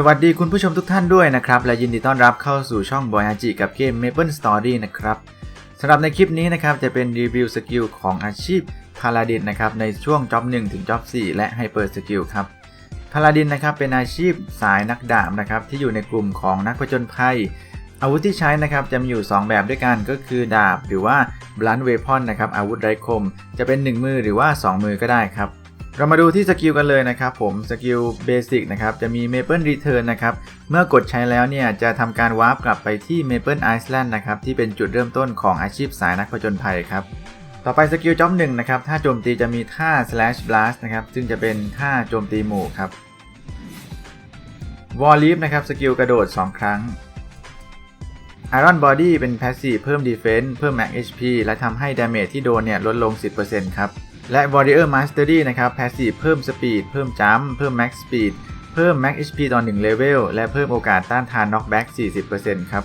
สวัสดีคุณผู้ชมทุกท่านด้วยนะครับ และยินดีต้อนรับเข้าสู่ช่องบอยอาจิกับเกม Maple Story นะครับสำหรับในคลิปนี้นะครับจะเป็นรีวิวสกิลของอาชีพพาลาดินนะครับในช่วงจ็อบ1ถึงจ็อบ4และไฮเปอร์สกิลครับพาลาดินนะครับเป็นอาชีพสายนักดาบนะครับที่อยู่ในกลุ่มของนักผจญภัย อาวุธที่ใช้นะครับจะมีอยู่ 2 แบบด้วยกันก็คือดาบหรือว่า blunt weapon นะครับอาวุธไร้คม จะเป็น 1 มือหรือว่า 2 มือก็ได้ครับ เรามาดูที่สกิลกันเลยนะครับผมสกิลเบสิกนะครับจะมี Maple Return นะครับเมื่อกดใช้แล้วเนี่ยจะทำการวาร์ปกลับไปที่ Maple Island นะครับที่เป็นจุดเริ่มต้นของอาชีพสายนักผจญภัยครับต่อไปสกิลจ็อบหนึ่งนะครับท่าโจมตีจะมีท่า slash blast นะครับซึ่งจะเป็นท่าโจมตีหมู่ครับ Wall Leap นะครับสกิลกระโดด 2 ครั้ง Iron Body เป็น Passive เพิ่ม Defense เพิ่ม Max HP และทำให้ Damage ที่โดนเนี่ยลดลง 10%ครับ และ Warrior Mastery นะครับ Passive เพิ่ม Speed เพิ่ม Jump เพิ่ม Max Speed เพิ่ม Max HP ต่อ1 Level และเพิ่มโอกาสต้านทาน Knockback 40%ครับ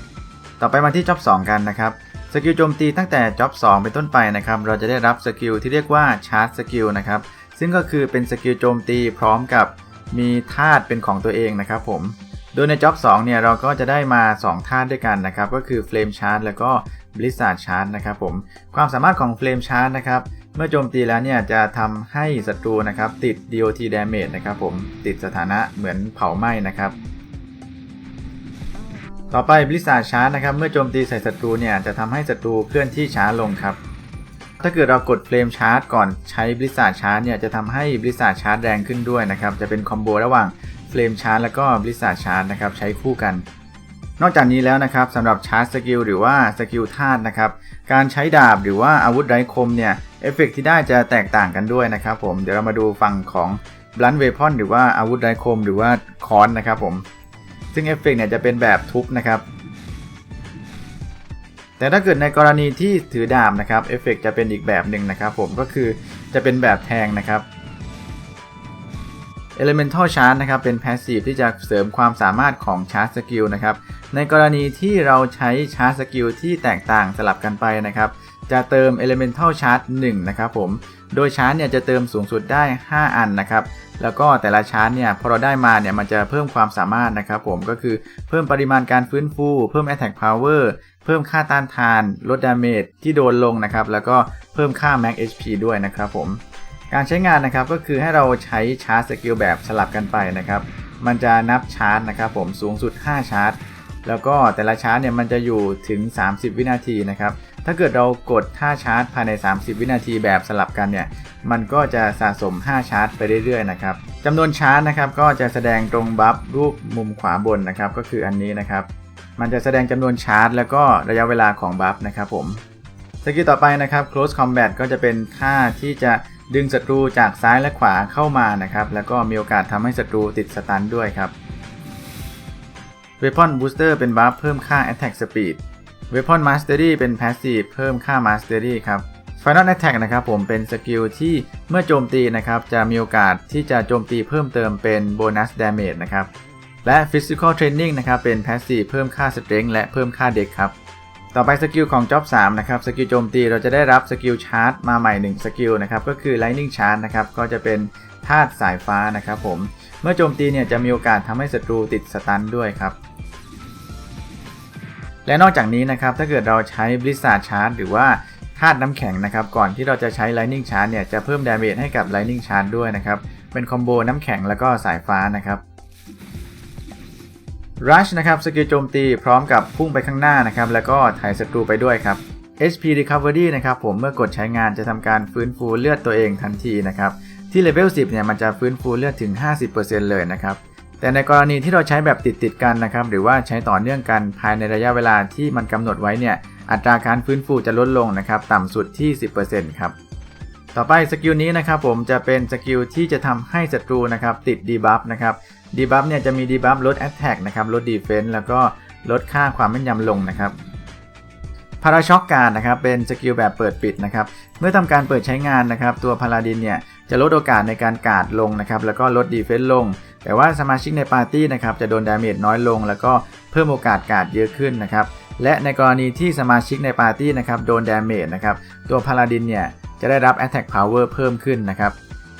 ต่อไปมาที่จ็อบ2กันนะครับ สกิลโจมตีตั้งแต่จ็อบ2เป็นต้นไปนะครับ เราจะได้รับสกิลที่เรียกว่าชาร์จสกิลนะครับ ซึ่งก็คือเป็นสกิลโจมตีพร้อมกับมีธาตุเป็นของตัวเองนะครับผม โดยในจ็อบ2เนี่ยเราก็จะได้มา 2 ธาตุด้วยกันนะครับ ก็คือ Flame Charge แล้วก็ Blizzard Charge นะครับผม ความสามารถของ Flame Charge นะครับ เมื่อโจมตีแล้วเนี่ยจะทำให้ศัตรูนะครับติด DOT Damage นะครับผมติดสถานะเหมือนเผาไหม้นะครับ ต่อไป Blizzard Charge นะครับ เมื่อโจมตีใส่ศัตรูเนี่ยจะทำให้ศัตรูเคลื่อนที่ช้าลงครับ ถ้าเกิดเรากด Flame Charge ก่อนใช้ Blizzard Charge เนี่ยจะทำให้ Blizzard Charge แรงขึ้นด้วยนะครับ จะเป็นคอมโบระหว่าง Flame Charge แล้วก็ Blizzard Charge นะครับใช้คู่กัน นอกจากนี้แล้วนะครับสำหรับชาร์จสกิลหรือว่าสกิลธาตุนะครับการใช้ดาบหรือว่าอาวุธไร้คมเนี่ยเอฟเฟกที่ได้จะแตกต่างกันด้วยนะครับผมเดี๋ยวเรามาดูฝั่งของ blunt weapon หรือว่าอาวุธไร้คมหรือว่าคอนนะครับผมซึ่งเอฟเฟกเนี่ยจะเป็นแบบทุบนะครับแต่ถ้าเกิดในกรณีที่ถือดาบนะครับเอฟเฟกจะเป็นอีกแบบหนึ่งนะครับผมก็คือจะเป็นแบบแทงนะครับ Elemental Charge นะครับเป็น Passive ที่จะเสริมความสามารถของ Charge Skill นะครับในกรณีที่เราใช้ Charge Skill ที่แตกต่างสลับกันไปนะครับจะเติม Elemental Charge 1นะครับผมโดยชาร์จเนี่ยจะเติมสูงสุดได้ 5 อันนะครับแล้วก็แต่ละชาร์จเนี่ยพอเราได้มาเนี่ยมันจะเพิ่มความสามารถนะครับผมก็คือเพิ่มปริมาณการฟื้นฟู เพิ่ม Attack Power เพิ่มค่าต้านทาน ลดดาเมจที่โดนลงนะครับแล้วก็เพิ่มค่า Max HP ด้วยนะครับผม การใช้งานนะครับก็คือให้เราใช้ชาร์จสกิลแบบสลับกันไปนะครับ มันจะนับชาร์จนะครับผมสูงสุด 5 ชาร์จ แล้วก็แต่ละชาร์จเนี่ยมันจะอยู่ถึง 30 วินาทีนะครับ ถ้าเกิดเรากดท่าชาร์จภายใน 30 วินาทีแบบสลับกันเนี่ย มันก็จะสะสม 5 ชาร์จไปเรื่อยๆนะครับจำนวนชาร์จนะครับก็จะแสดงตรงบัฟรูปมุมขวาบนนะครับ ก็คืออันนี้นะครับ มันจะแสดงจำนวนชาร์จ แล้วก็ระยะเวลาของบัฟนะครับผมสกิลต่อไปนะครับ close combat ก็จะเป็นท่าที่จะ ดึงศัตรูจากซ้ายและขวาเข้ามานะครับ แล้วก็มีโอกาสทำให้ศัตรูติดสตันด้วยครับ Weapon Booster เป็นบัฟเพิ่มค่า Attack Speed Weapon Mastery เป็น Passive เพิ่มค่า Mastery ครับ Final Attack นะครับผมเป็นสกิลที่เมื่อโจมตีนะครับ จะมีโอกาสที่จะโจมตีเพิ่มเติมเป็น Bonus Damage นะครับ และ Physical Training นะครับเป็น Passive เพิ่มค่า Strength และเพิ่มค่า Dex ครับ ต่อไปสกิลของ Job 3นะครับสกิลโจมตีเราจะได้รับสกิลชาร์จมาใหม่ 1 สกิลนะครับก็คือ Lightning Charge นะครับก็จะเป็นธาตุสายฟ้านะครับผมเมื่อโจมตีเนี่ยจะมีโอกาสทำให้ศัตรูติดสตันด้วยครับและนอกจากนี้นะครับถ้าเกิดเราใช้ Blizzard Charge หรือว่าธาตุน้ำแข็งนะครับก่อนที่เราจะใช้ Lightning Charge เนี่ยจะเพิ่ม Damage ให้กับ Lightning Charge ด้วยนะครับเป็นคอมโบน้ำแข็งแล้วก็สายฟ้านะครับ Rush นะครับสกิลโจมตีพร้อมกับพุ่งไปข้างหน้านะครับแล้วก็ถ่ายศัตรูไปด้วยครับ HP Recovery นะครับผมเมื่อกดใช้งานจะทำการฟื้นฟูเลือดตัวเองทันทีนะครับที่เลเวล 10 เนี่ยมันจะฟื้นฟูเลือดถึง 50%เลยนะครับแต่ในกรณีที่เราใช้แบบติดติดกันนะครับหรือว่าใช้ต่อเนื่องกันภายในระยะเวลาที่มันกำหนดไว้เนี่ยอัตราการฟื้นฟูจะลดลงนะครับต่ำสุดที่ 10%ครับ ต่อไปสกิลนี้นะครับผมจะเป็นสกิลที่จะทำให้ศัตรูนะครับติดดีบัฟนะครับดีบัฟเนี่ยจะมีดีบัฟลดแอตแทกนะครับลดดีเฟนส์แล้วก็ลดค่าความแม่นยำลงนะครับพาราช็อกการนะครับเป็นสกิลแบบเปิดปิดนะครับเมื่อทำการเปิดใช้งานนะครับตัวพาราดินเนี่ยจะลดโอกาสในการกาดลงนะครับแล้วก็ลดดีเฟนส์ลง แต่ว่าสมาชิกในปาร์ตี้นะครับจะโดนดาเมจน้อยลง แล้วก็เพิ่มโอกาสกาดเยอะขึ้นนะครับและในกรณีที่สมาชิกในปาร์ตี้นะครับโดนดาเมจนะครับตัวพาราดินเนี่ย จะได้รับ Attack Power เพิ่มขึ้นนะครับ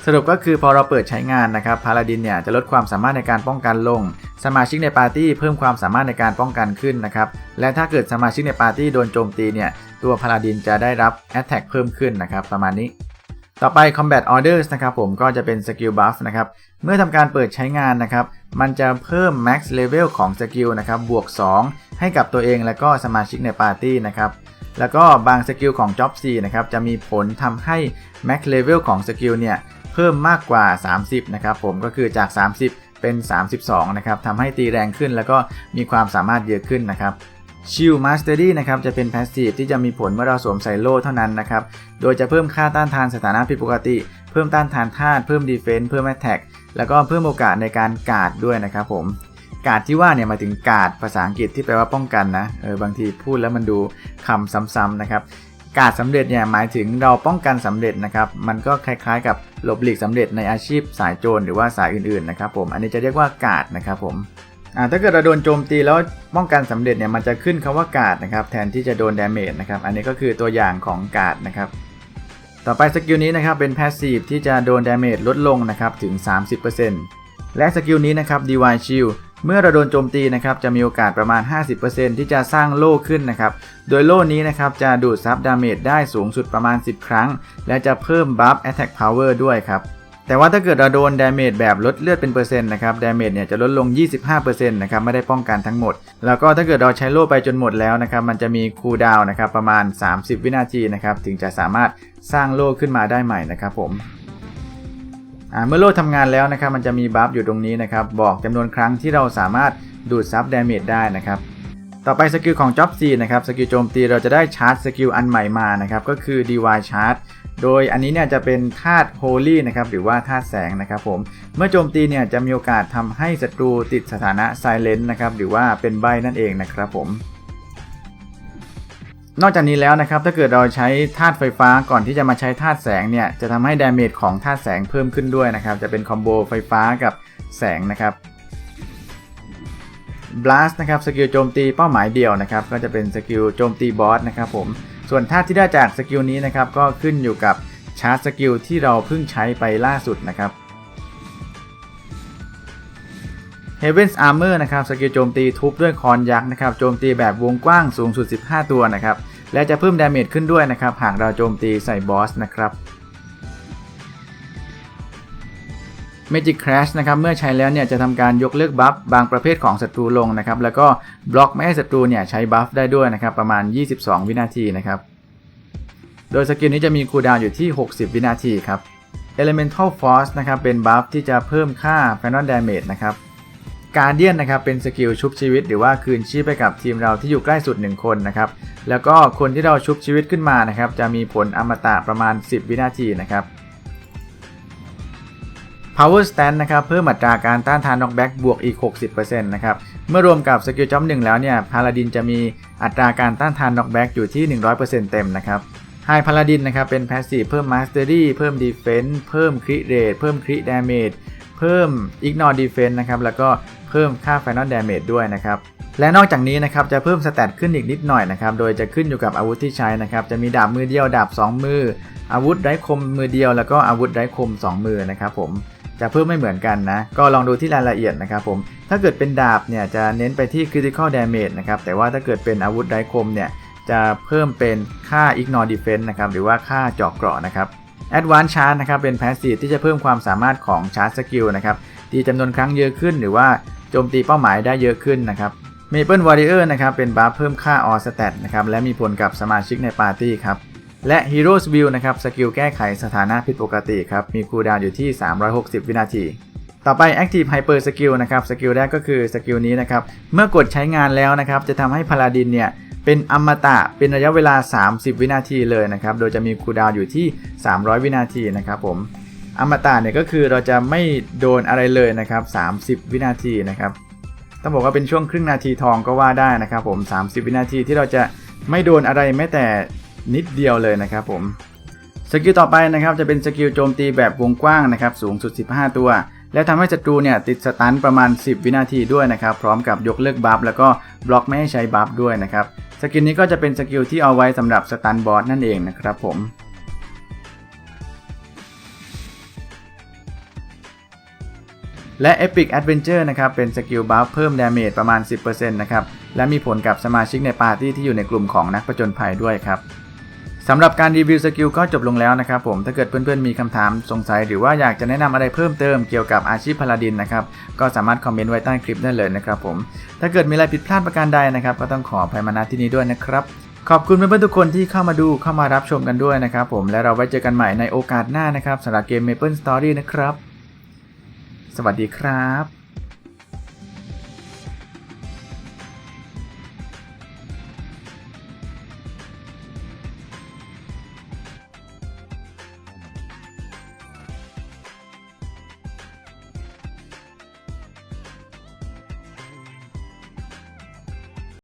สรุปก็คือพอเราเปิดใช้งานนะครับพาลาดินเนี่ยจะลดความสามารถในการป้องกันลง สมาชิกในปาร์ตี้เพิ่มความสามารถในการป้องกันขึ้นนะครับ และถ้าเกิดสมาชิกในปาร์ตี้โดนโจมตีเนี่ยตัวพาลาดินจะได้รับ Attack เพิ่มขึ้นนะครับประมาณนี้ต่อไป Combat Orders นะครับผมก็จะเป็นสกิลบัฟนะครับ เมื่อทำการเปิดใช้งานนะครับ มันจะเพิ่ม Max Level ของสกิลนะครับบวก 2 ให้กับตัวเองและก็สมาชิกในปาร์ตี้นะครับ แล้วก็บางสกิลของ Job C นะครับจะมีผลทำให้ Max Level ของสกิลเนี่ยเพิ่มมากกว่า 30 นะครับผมก็คือจาก 30 เป็น 32 นะครับทำให้ตีแรงขึ้นแล้วก็มีความสามารถเยอะขึ้นนะครับชิลมาสเตอรี่นะครับจะเป็นแพสซีฟที่จะมีผลเมื่อเราสวมใส่โล่เท่านั้นนะครับ โดยจะเพิ่มค่าต้านทานสถานะผิดปกติ เพิ่มต้านทานธาตุเพิ่มดีเฟนส์เพิ่มแอตแทกแล้วก็เพิ่มโอกาสในการกาดด้วยนะครับผม กาดที่ว่าเนี่ยมาถึงกาดภาษาอังกฤษที่แปลว่าป้องกันนะเออบางทีพูดแล้วมันดูคำซ้ำๆนะครับกาดสำเร็จเนี่ยหมายถึงเราป้องกันสำเร็จนะครับมันก็คล้ายๆ กับหลบหลีกสำเร็จในอาชีพสายโจรหรือว่าสายอื่นๆนะครับผมอันนี้จะเรียกว่ากาดนะครับผมอ่าถ้าเกิดเราโดนโจมตีแล้วป้องกันสำเร็จเนี่ยมันจะขึ้นคำว่ากาดนะครับแทนที่จะโดนดาเมจนะครับอันนี้ก็คือตัวอย่างของกาดนะครับต่อไปสกิลนี้นะครับเป็นแพสซีฟที่จะโดนดาเมจลดลงนะครับถึง 30%และสกิลนี้นะครับ Divine Shield เมื่อเราโดนโจมตีนะครับจะมีโอกาสประมาณ 50%ที่จะสร้างโล่ขึ้นนะครับ โดยโล่นี้นะครับจะดูดซับดาเมจได้สูงสุดประมาณ 10 ครั้ง และจะเพิ่มบัฟ Attack Power ด้วยครับ แต่ว่าถ้าเกิดเราโดนดาเมจแบบลดเลือดเป็นเปอร์เซ็นต์นะครับดาเมจเนี่ยจะลดลง 25%นะครับไม่ได้ป้องกันทั้งหมด แล้วก็ถ้าเกิดเราใช้โล่ไปจนหมดแล้วนะครับมันจะมีคูลดาวน์นะครับประมาณ 30 วินาทีนะครับถึงจะสามารถสร้างโล่ขึ้นมาได้ใหม่นะครับผม เมื่อโล่ทำงานแล้วนะครับมันจะมีบัฟอยู่ตรงนี้นะครับบอกจำนวนครั้งที่เราสามารถดูดซับดาเมจได้นะครับต่อไปสกิลของ Job C นะครับสกิลโจมตีเราจะได้ชาร์จสกิลอันใหม่มานะครับก็คือ DY Charge โดยอันนี้เนี่ยจะเป็นธาตุ Holy นะครับหรือว่าธาตุแสงนะครับผมเมื่อโจมตีเนี่ยจะมีโอกาสทำให้ศัตรูติดสถานะ Silent นะครับหรือว่าเป็นใบนั่นเองนะครับผม นอกจากนี้แล้วนะครับถ้าเกิดเราใช้ธาตุไฟฟ้าก่อนที่จะมาใช้ธาตุแสงเนี่ยจะทำให้ดาเมจของธาตุแสงเพิ่มขึ้นด้วยนะครับ จะเป็นคอมโบไฟฟ้ากับแสงนะครับ blast นะครับสกิลโจมตีเป้าหมายเดียวนะครับก็จะเป็นสกิลโจมตีบอสนะครับผมส่วนธาตุที่ได้จากสกิลนี้นะครับก็ขึ้นอยู่กับชาร์จสกิลที่เราเพิ่งใช้ไปล่าสุดนะครับ Heaven's Armor นะครับสกิลโจมตีทุบด้วยคอนยักษ์นะครับโจมตีแบบวงกว้างสูงสุด 15 ตัวนะครับและจะเพิ่มดาเมจขึ้นด้วยนะครับหากเราโจมตีใส่บอสนะครับ Magic Crash นะครับเมื่อใช้แล้วเนี่ยจะทำการยกเลิกบัฟบางประเภทของศัตรูลงนะครับแล้วก็บล็อกไม่ให้ศัตรูเนี่ยใช้บัฟได้ด้วยนะครับประมาณ 22 วินาทีนะครับโดยสกิลนี้จะมีคูลดาวน์อยู่ที่ 60 วินาทีครับ Elemental Force นะครับเป็นบัฟที่จะเพิ่มค่า Final Damage นะครับ การเดียนนะครับเป็นสกิลชุบชีวิต หรือว่าคืนชีพไปกับทีมเราที่อยู่ใกล้สุด 1 คนนะครับแล้วก็คนที่เราชุบชีวิตขึ้นมานะครับจะมีผลอมตะประมาณ 10 วินาทีนะครับ Power Stand นะครับเพิ่มอัตราการต้านทานน็อกแบ็กบวกอีก 60%นะครับเมื่อรวมกับสกิลจ็อบหนึ่งแล้วเนี่ยพาลาดินจะมีอัตราการต้านทานน็อกแบ็กอยู่ที่ 100%เต็มนะครับไฮพาลาดินนะครับเป็น Passive เพิ่ม Mastery เพิ่ม Defense เพิ่ม Crit Rate เพิ่ม Crit Damage พิ่ม Ignore Defense นะครับแล้วก็เพิ่มค่า Final Damage ด้วยนะครับและนอกจากนี้นะครับจะเพิ่มสแตทขึ้นอีกนิดหน่อยนะครับโดยจะขึ้นอยู่กับอาวุธที่ใช้นะครับจะมีดาบมือเดียวดาบ 2 มือ อาวุธไร้คมมือเดียวแล้วก็อาวุธไร้คม 2 มือนะครับผมจะเพิ่มไม่เหมือนกันนะ ก็ลองดูที่รายละเอียดนะครับผมถ้าเกิดเป็นดาบเนี่ยจะเน้นไปที่ critical damage นะครับแต่ว่าถ้าเกิดเป็นอาวุธไร้คมเนี่ยจะเพิ่มเป็นค่า ignore defense นะครับหรือว่าค่าเจาะเกราะนะครับ advanced charge นะครับเป็น passive ที่จะเพิ่มความสามารถของ charge skill นะครับตีจำนวนครั้งเยอะขึ้น หรือว่าโจมตีเป้าหมายได้เยอะขึ้นนะครับ Maple Warrior นะครับเป็นบัฟเพิ่มค่า all stat นะครับและมีผลกับสมาชิกในปาร์ตี้ครับและ Heroes View นะครับสกิลแก้ไขสถานะผิดปกติครับมีคูลดาวน์อยู่ที่ 360 วินาที ต่อไป Active Hyper Skill นะครับสกิลแรกก็คือสกิลนี้นะครับเมื่อกดใช้งานแล้วนะครับจะทำให้พาลาดินเนี่ย เป็นอมตะเป็นระยะเวลา 30 วินาทีเลยนะครับ โดยจะมีคูลดาวอยู่ที่ 300 วินาทีนะครับผมอมตะเนี่ยก็คือเราจะไม่โดนอะไรเลยนะครับ 30 วินาทีนะครับต้องบอกว่าเป็นช่วงครึ่งนาทีทองก็ว่าได้นะครับผม 30 วินาทีที่เราจะไม่โดนอะไรแม้แต่นิดเดียวเลยนะครับผมสกิลต่อไปนะครับจะเป็นสกิลโจมตีแบบวงกว้างนะครับสูงสุด 15 ตัว และทำให้ศัตรูเนี่ยติดสตันประมาณ 10 วินาทีด้วยนะครับ พร้อมกับยกเลิกบัฟแล้วก็บล็อกไม่ให้ใช้บัฟด้วยนะครับ สกิลนี้ก็จะเป็นสกิลที่เอาไว้สำหรับสตันบอสนั่นเองนะครับผมและ Epic Adventure นะครับ เป็นสกิลบัฟเพิ่มดาเมจประมาณ 10%นะครับ และมีผลกับสมาชิกในปาร์ตี้ที่อยู่ในกลุ่มของนักประจนภัยด้วยครับ สำหรับการรีวิวสกิลก็จบลงแล้วนะครับผมถ้าเกิดเพื่อนๆมีคำถามสงสัย หรือว่าอยากจะแนะนำอะไรเพิ่มเติมเกี่ยวกับอาชีพพาลาดินนะครับก็สามารถคอมเมนต์ไว้ใต้คลิปได้เลยนะครับผมถ้าเกิดมีอะไรผิดพลาดประการใดนะครับก็ต้องขออภัยมาณที่นี้ด้วยนะครับขอบคุณเพื่อนๆทุกคนที่เข้ามาดูเข้ามารับชมกันด้วยนะครับผมและเราไว้เจอกันใหม่ในโอกาสหน้านะครับสำหรับเกม Maple Story นะครับ สวัสดีครับ